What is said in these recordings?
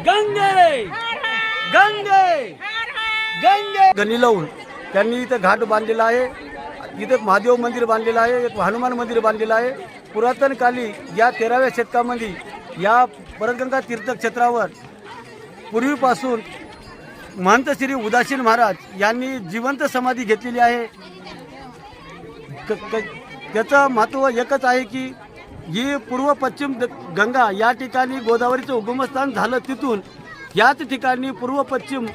गंगे! गंगे! गंगे! गणी लावून त्यांनी इथं घाट बांधलेला आहे. इथं महादेव मंदिर बांधलेलं आहे एक हनुमान मंदिर बांधलेलं आहे. पुरातन काली या तेराव्या शतकामध्ये या परतगंगा तीर्थक्षेत्रावर पूर्वीपासून महंत श्री उदासीन महाराज यांनी जिवंत समाधी घेतलेली आहे. क- त्याचं महत्त्व एकच आहे की ही पूर्व पश्चिम द- गंगा या ठिकाणी गोदावरीचं उगमस्थान झालं तिथून याच ठिकाणी पूर्व पश्चिम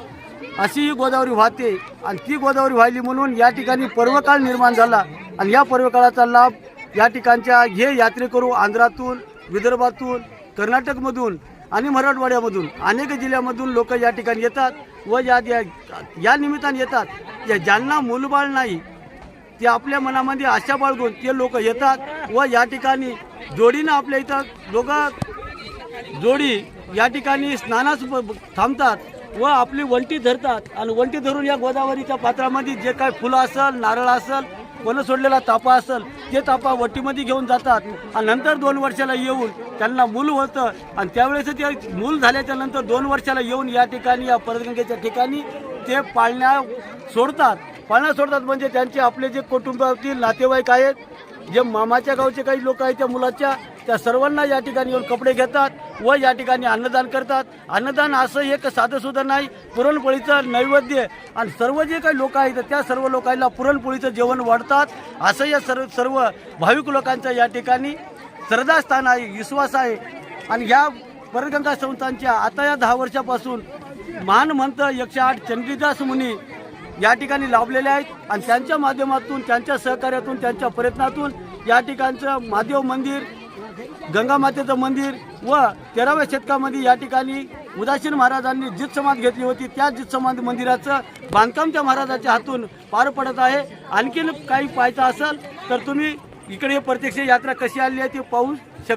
अशी ही गोदावरी वाहते आणि ती गोदावरी व्हायली म्हणून या ठिकाणी पर्वकाळ निर्माण झाला आणि या पर्वकाळाचा लाभ या ठिकाणच्या हे यात्रेकरू आंध्रातून विदर्भातून कर्नाटकमधून आणि मराठवाड्यामधून अनेक जिल्ह्यामधून लोक या ठिकाणी येतात व या या- या निमित्ताने येतात. या ज्यांना मूलबाळ नाही ते आपल्या मनामध्ये आशा बाळगून ते लोक येतात व या ठिकाणी जोडीनं आपल्या इथं दोघं जोडी या ठिकाणी स्नानास थांबतात व आपली वंटी धरतात. आणि वंटी धरून या गोदावरीच्या पात्रामध्ये जे काय फुलं असेल नारळ असेल वन सोडलेला तापा असेल ते तापा वटीमध्ये घेऊन जातात. आणि नंतर दोन वर्षाला येऊन त्यांना मूल होतं. आणि त्यावेळेस ते मूल झाल्याच्यानंतर दोन वर्षाला येऊन या ठिकाणी या परतगंगेच्या ठिकाणी ते पाळण्या सोडतात. पाळण्या सोडतात म्हणजे त्यांचे आपले जे कुटुंबातील नातेवाईक आहेत जे मामाच्या गावचे काही लोक आहेत त्या मुलाच्या त्या सर्वांना या ठिकाणी येऊन कपडे घेतात व या ठिकाणी अन्नदान करतात. अन्नदान असं एक साधं सुद्धा नाही पुरणपोळीचं नैवेद्य. आणि सर्व जे काही लोक आहेत त्या सर्व लोकांना पुरणपोळीचं जेवण वाढतात. असं या सर्व सर्व भाविक लोकांचं या ठिकाणी श्रद्धास्थान आहे विश्वास आहे. आणि ह्या परगंगा संस्थांच्या आता या दहा वर्षापासून महान म्हणतं एकशे आठ चंद्रीदास मुनी या ठिकाणी लाभलेले आहेत आणि त्यांच्या माध्यमातून त्यांच्या सहकार्यातून त्यांच्या प्रयत्नातून या ठिकाणचं महादेव मंदिर गंगामातेचं मंदिर व तेराव्या शतकामध्ये या ठिकाणी उदासीन महाराजांनी जित समाध घेतली होती त्या जित समाध मंदिराचं बांधकाम त्या महाराजाच्या हातून पार पडत आहे. आणखीन काही पाहायचं असेल तर तुम्ही इकडे प्रत्यक्ष यात्रा कशी आली आहे ते पाहू शकता.